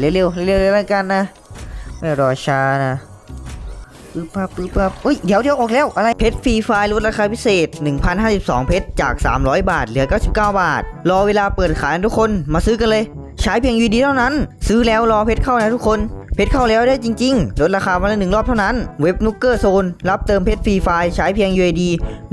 เร็วๆเร็วๆเลยละกันนะไม่รอช้านะปึ๊บปั๊บปึ๊บปั๊บเฮ้ยเดี๋ยวเดี๋ยวออกแล้วอะไรเพชรฟรีไฟล์ลดราคาพิเศษ 1,052 เพชรจาก 300 บาท เหลือ 99 บาท รอเวลาเปิดขายทุกคนมาซื้อกันเลย ใช้เพียงยูดีเท่านั้น ซื้อแล้วรอเพชรเข้านะทุกคนเพชรเข้าแล้วได้จริงๆ ลดราคาวันละหนึ่งรอบเท่านั้น เว็บนุกเกอร์โซน รับเติมเพชรฟรีไฟล์ใช้เพียง UID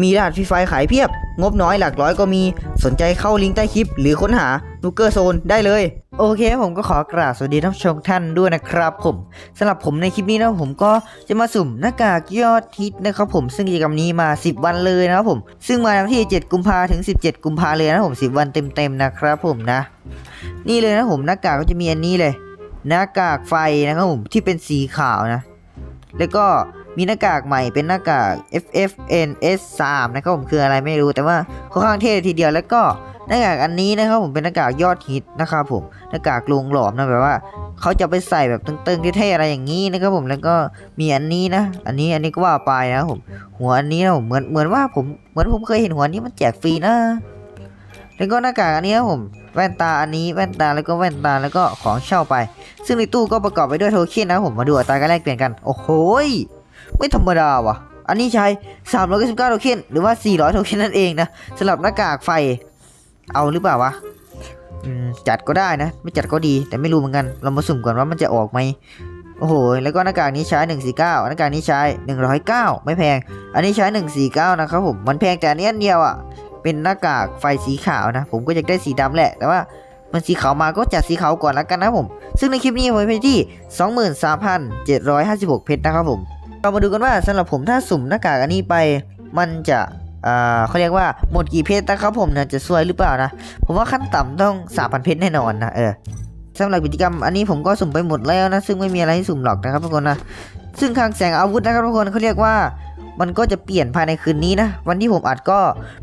มีรหัสฟรีไฟล์ขายเพียบ งบน้อยหลักร้อยก็มี สนใจเข้าลิงก์ใต้คลิป หรือค้นหานุกเกอร์โซนได้เลย โอเคผมก็ขอกราบสวัสดีท่านผู้ชมท่านด้วยนะครับผมสำหรับผมในคลิปนี้นะผมก็จะมาสุ่มหน้ากากยอดฮิตนะครับผมซึ่งกิจกรรมนี้มา 10 วันเลยนะครับผม ซึ่งมาวันที่ 7 กุมภาถึง 17 กุมภาเลยนะผม 10 วันเต็มๆนะครับผมนะ นี่เลยนะผมหน้ากากก็จะมีอันนี้เลย หน้ากากไฟนะครับผมที่เป็นสีขาวนะ แล้วก็มีหน้ากากใหม่เป็นหน้ากาก FFNS 3 นะครับผมคืออะไรไม่รู้แต่ว่าค่อนข้างเท่ทีเดียวแล้วก็ หน้ากากอันนี้นะครับผมเป็นหน้ากากยอดฮิตนะครับผมหน้ากากลงหลอมนะแบบว่าเขาจะไปใส่แบบตึงๆเท่ๆอะไรอย่างนี้นะครับผมแล้วก็มีอันนี้นะ อันนี้อันนี้ก็ว่าไปนะผมหัวอันนี้นะผมเหมือนเหมือนว่าผมเหมือนผมเคยเห็นหัวนี้มันแจกฟรีนะ แล้วก็หน้ากากอันนี้ครับผมแว่นตาอันนี้แว่นตาแล้วก็แว่นตาแล้วก็ของเช่าไป ซึ่งในตู้ก็ประกอบไปด้วยโทเค็นนะผมมาดูอัตราการแลกเปลี่ยนกัน โอ้โหไม่ธรรมดาว่ะ อันนี้ใช้ 399 โทเค็นหรือว่า 400 โทเค็นนั่นเองนะสำหรับหน้ากากไฟ เอาหรือเปล่าวะอืมจัดก็ได้นะ ไม่จัดก็ดี แต่ไม่รู้เหมือนกัน เรามาสุ่มก่อนว่ามันจะออกไหมโอ้โห แล้วก็หน้ากากนี้ใช้149หน้ากากนี้ใช้ 109 ไม่แพง อันนี้ใช้ 149 นะครับผม มันแพงแต่อันนี้อันเดียวอะ เป็นหน้ากากไฟสีขาวนะ ผมก็อยากได้สีดำแหละ แต่ว่ามันสีขาวมาก็จัดสีขาวก่อนแล้วกันนะผม ซึ่งในคลิปนี้ผมไปที่ 23,756 เพชรนะครับผม เรามาดูกันว่าสำหรับผมถ้าสุ่มหน้ากากอันนี้ไป มันจะ อ่าเขาเรียกว่าหมดกี่เพชรนะครับผมนะจะซวยหรือเปล่านะ ผมว่าขั้นต่ำต้อง3,000เพชรแน่นอนนะเออสำหรับกิจกรรมอันนี้ผมก็สุ่มไปหมดแล้วนะ ซึ่งไม่มีอะไรให้สุ่มหรอกนะครับทุกคนนะ ซึ่งคลังแสงอาวุธนะครับทุกคนเขาเรียกว่ามันก็จะเปลี่ยนภายในคืนนี้นะ วันที่ผมอัดก็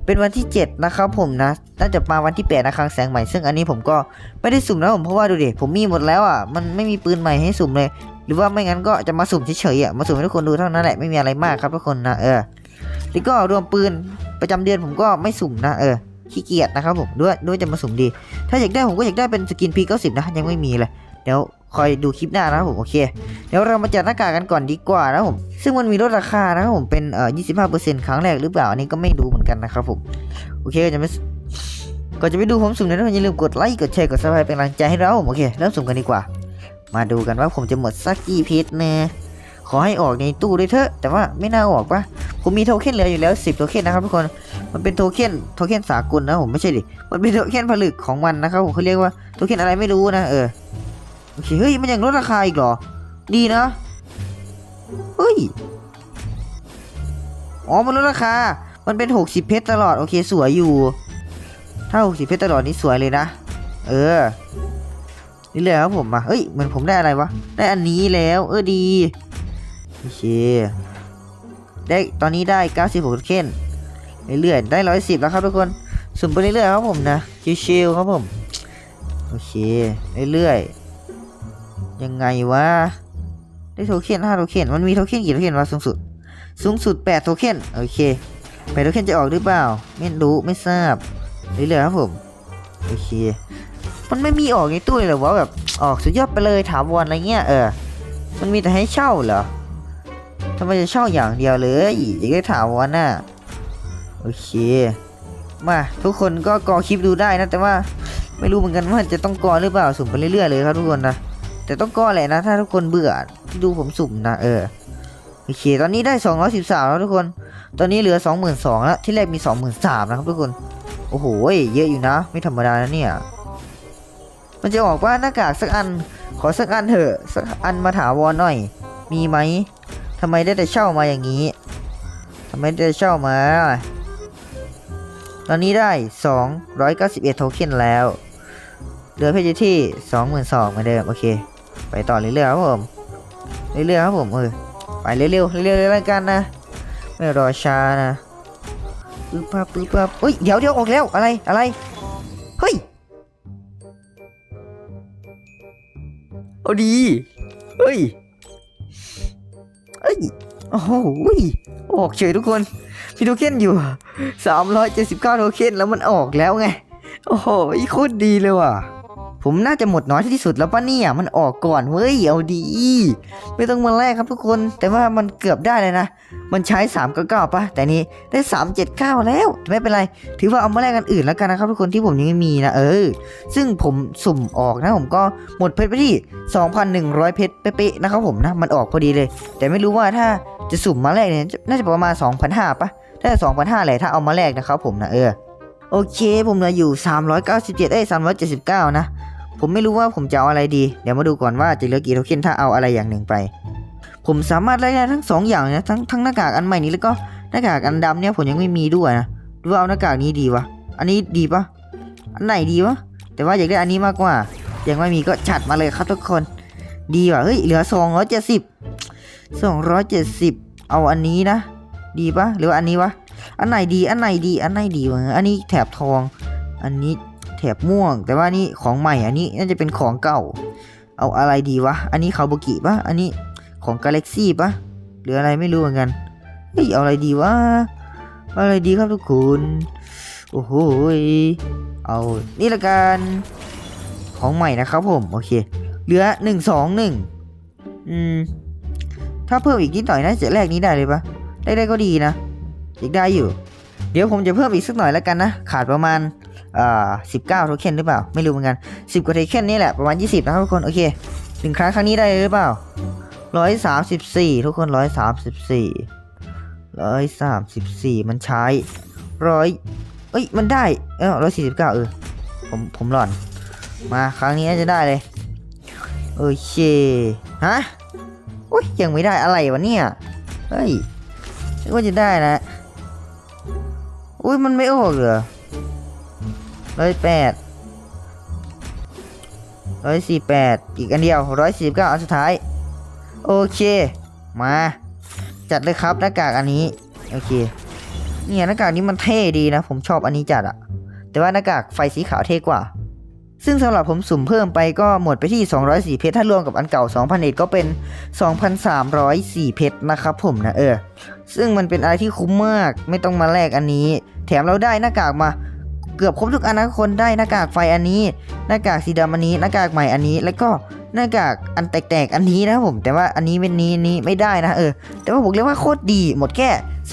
เป็นวันที่ 7 นะครับผมนะน่าจะมาวันที่8นะคลังแสงใหม่ ซึ่งอันนี้ผมก็ไม่ได้สุ่มนะผมเพราะว่าดูดิผมมีหมดแล้วอะมันไม่มีปืนใหม่ให้สุ่มเลย หรือว่าไม่งั้นก็จะมาสุ่มเฉยๆอะมาสุ่มให้ทุกคนดูเท่านั้นแหละไม่มีอะไรมากครับทุกคนนะเออ แล้วก็รวมปืนประจำเดือนผมก็ไม่สุ่มนะเออขี้เกียจนะครับผมด้วยด้วยจะมาสุ่มดี ถ้าอยากได้ผมก็อยากได้เป็นสกิน P90 นะยังไม่มีเลยเดี๋ยวคอยดูคลิปหน้านะครับผมโอเค เดี๋ยวเรามาจัดหน้ากากกันก่อนดีกว่านะผมซึ่งมันมีลดราคานะครับผมเป็นเอ่อ25%ครั้งแรกหรือเปล่าอันนี้ก็ไม่รู้เหมือนกันนะครับผมโอเคก็จะไม่ก่อนจะไปดูผมสุ่มนะทุกคนอย่าลืมกดไลค์กดแชร์กดซับสไครป์เป็นกำลังใจให้เราผมโอเคเริ่มสุ่มกันดีกว่า มาดูกันว่าผมจะหมดสักกี่เพชรนะขอให้ออกในตู้ด้วยเถอะแต่ว่าไม่น่าออกปะ ผมมีโทเค็นเหลืออยู่แล้ว 10 โทเค็นนะครับทุกคน มันเป็นโทเค็นโทเค็นสากลนะผมไม่ใช่ดิ มันเป็นโทเค็นผลึกของมันนะครับผมเขาเรียกว่าโทเค็นอะไรไม่รู้นะ เออ โอเค เฮ้ย มันยังลดราคาอีกเหรอ ดีนะ เฮ้ย อ๋อ มันลดราคา มันเป็น 60 เพชรตลอด โอเคสวยอยู่ ถ้า 60 เพชรตลอดนี่สวยเลยนะ เออ นี่เลยครับผมมาเฮ้ย เหมือนผมได้อะไรวะ ได้อันนี้แล้ว เออดี โอเค ได้ตอนนี้ได้ 96เคนเรื่อยๆได้ 110 แล้วครับทุกคนสุ่มไปเรื่อยๆครับผมนะชิวๆครับผมโอเคเรื่อยๆยังไงวะได้โทเค็น5โทเค็นมันมีโทเค็นกี่โทเค็นวะสูงสุด สูงสุด 8 โทเค็นโอเค8โทเค็นจะออกหรือเปล่า ไม่รู้ไม่ทราบเรื่อยๆครับผมโอเคมันไม่มีออกในตู้เลยเหรอวะแบบออกสุดยอดไปเลยถาวันอะไรเงี้ยเออมันมีแต่ให้เช่าเหรอ ทำไมจะเช่าอย่างเดียวเลยอยากได้ถามวันน่ะโอเค มาทุกคนก็กอคลิปดูได้นะ แต่ว่าไม่รู้เหมือนกันว่าจะต้องกอหรือเปล่าสุ่มไปเรื่อยๆเลยครับทุกคนนะแต่ต้องกอแหละนะ ถ้าทุกคนเบื่อที่ดูผมสุ่มนะเออโอเค ตอนนี้ได้ 213 แล้วทุกคน ตอนนี้เหลือ 22,000แล้ว ที่แรกมี 23,000นะครับทุกคน โอ้โห เยอะอยู่นะ ไม่ธรรมดานะเนี่ย มันจะออกว่าหน้ากากสักอัน ขอสักอันเถอะ สักอันมาถาวรหน่อย มีไหมำไมได้แต่เช่ามาอย่างนี้ทำไมได้แต่เช่ามา ตอนนี้ได้ 291 โทเค็นแล้ว เหลือเพชรอยู่ที่ 22,000เหมือนเดิม โอเค ไปต่อเรื่อยๆครับผม เรื่อยๆครับผมเออไปเร็วๆเร็วๆเลยละกันนะ ไม่รอช้านะปึ๊บปั๊บปึ๊บปั๊บเฮ้ย เดี๋ยวเดี๋ยวออกแล้วอะไรอะไร เฮ้ย เอาดี เฮ้ย เอ้ยโอ้โหออกเฉยทุกคนมีโทเค็นอยู่ 379 โทเค็นแล้วมันออกแล้วไง โอ้โหโคตรดีเลยว่ะ ผมน่าจะหมดน้อยที่สุดแล้วปะเนี่ยมันออกก่อนเว้ยเอาดีไม่ต้องมาแลกครับทุกคนแต่ว่ามันเกือบได้เลยนะ มันใช้3 9 9ปะแต่นี้ได้ 3 7 9 แล้วไม่เป็นไร ถือว่าเอามาแลกกันอื่นแล้วกันนะครับทุกคนที่ผมยังไม่มีนะเออ ซึ่งผมสุ่มออกนะ ผมก็หมดเพชรไปที่ 2,100 เพชรเป๊ะๆนะครับผมนะมันออกพอดีเลย แต่ไม่รู้ว่าถ้าจะสุ่มมาแลกเนี่ยน่าจะประมาณ2,500ปะถ้า2,500แหละถ้าเอามาแลกนะครับผมนะเออโอเค ผมเหลืออยู่ 397 เอ้ย379 นะ ผมไม่รู้ว่าผมจะเอาอะไรดี เดี๋ยวมาดูก่อนว่าจะเหลือกี่โทเค็นถ้าเอาอะไรอย่างหนึ่งไป ผมสามารถได้ทั้งสองอย่างนะทั้งทั้งหน้ากากอันใหม่นี้แล้วก็หน้ากากอันดำเนี่ยผมยังไม่มีด้วยนะดูเอาหน้ากากนี้ดีวะอันนี้ดีปะอันไหนดีวะแต่ว่าอยากได้อันนี้มากกว่า ยังไม่มีก็จัดมาเลยครับทุกคน ดีว่ะเฮ้ยเหลือ 270 270 เอาอันนี้นะ ดีปะหรือว่าอันนี้วะอันไหนดีอันไหนดีอันไหนดีวะอันนี้แถบทอง อันนี้ บม่วง แต่ว่านี่ของใหม่อันนี้น่าจะเป็นของเก่า เอาอะไรดีวะ อันนี้คาบุกิปะอันนี้ของกาแล็กซี่ปะหรืออะไรไม่รู้เหมือนกันเฮ้ยเอาอะไรดีวะเอาอะไรดีครับทุกคนโอ้โหเอานี่ละกันของใหม่นะครับผมโอเค เหลือหนึ่งสองหนึ่งอืมถ้าเพิ่มอีกนิดหน่อยน่าจะแลกนี้ได้เลยปะได้ได้ก็ดีนะอีกได้อยู่ เดี๋ยวผมจะเพิ่มอีกสักหน่อยแล้วกันนะ ขาดประมาณ สิบเก้าโทเค็นหรือเปล่า ไม่รู้เหมือนกันสิบกว่าโทเค็นนี่แหละประมาณยี่สิบนะครับทุกคน โอเคหนึ่งครั้งครั้งนี้ได้หรือเปล่าร้อยสามสิบสี่ทุกคนร้อยสามสิบสี่ร้อยสามสิบสี่มันใช้ร้อยเอ้ย มันได้ เออร้อยสี่สิบเก้าเออ ผมผมหลอน มาครั้งนี้น่าจะได้เลย โอเค ฮะโอ้ยยังไม่ได้อะไรวะเนี่ย เฮ้ยนึกว่าจะได้นะ อุ้ยมันไม่ออกเหรอ ร้อยแปดร้อยสี่แปดอีกอันเดียวร้อยสี่เก้าอันสุดท้าย โอเค มา จัดเลยครับหน้ากากอันนี้ โอเค เนี่ยหน้ากากนี้มันเท่ดีนะ ผมชอบอันนี้จัดอะแต่ว่าหน้ากากไฟสีขาวเท่กว่า ซึ่งสำหรับผมสุ่มเพิ่มไปก็หมดไปที่ 204 เพชร ถ้ารวมกับอันเก่า 2,001ก็เป็น 2,304 เพชรนะครับผมนะเออ ซึ่งมันเป็นอะไรที่คุ้มมาก ไม่ต้องมาแลกอันนี้ แถมเราได้หน้ากากมา เกือบครบทุกอันนะคนได้หน้ากากไฟอันนี้ หน้ากากสีดำอันนี้หน้ากากใหม่อันนี้ แล้วก็หน้ากากอันแตกๆอันนี้นะครับผม แต่ว่าอันนี้เป็นนี้นี้ไม่ได้นะเออ แต่ว่าผมเรียกว่าโคตรดีหมดแค่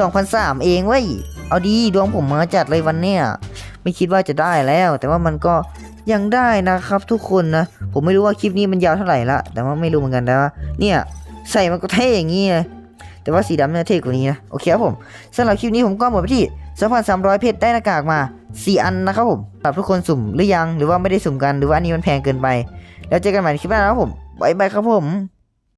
2,003เองเว้ยเอาดีดวงผมมาจัดเลยวันเนี้ยไม่คิดว่าจะได้แล้ว แต่ว่ามันก็ยังได้นะครับทุกคนนะ ผมไม่รู้ว่าคลิปนี้มันยาวเท่าไหร่ละแต่ว่าไม่รู้เหมือนกันแต่ว่าเนี่ยใส่มันก็เท่อย่างนี้เลย แต่ว่าสีดำเนี่ยเท่กว่านี้นะ โอเคครับผมสำหรับคลิปนี้ผมก็หมดไปที่2,300 เพชรได้หน้ากากมา 4 อันนะครับผมสำหรับทุกคนสุ่มหรือยังหรือว่าไม่ได้สุ่มกันหรือว่าอันนี้มันแพงเกินไป แล้วเจอกันใหม่ในคลิปหน้านะครับผมบ๊ายบายครับผม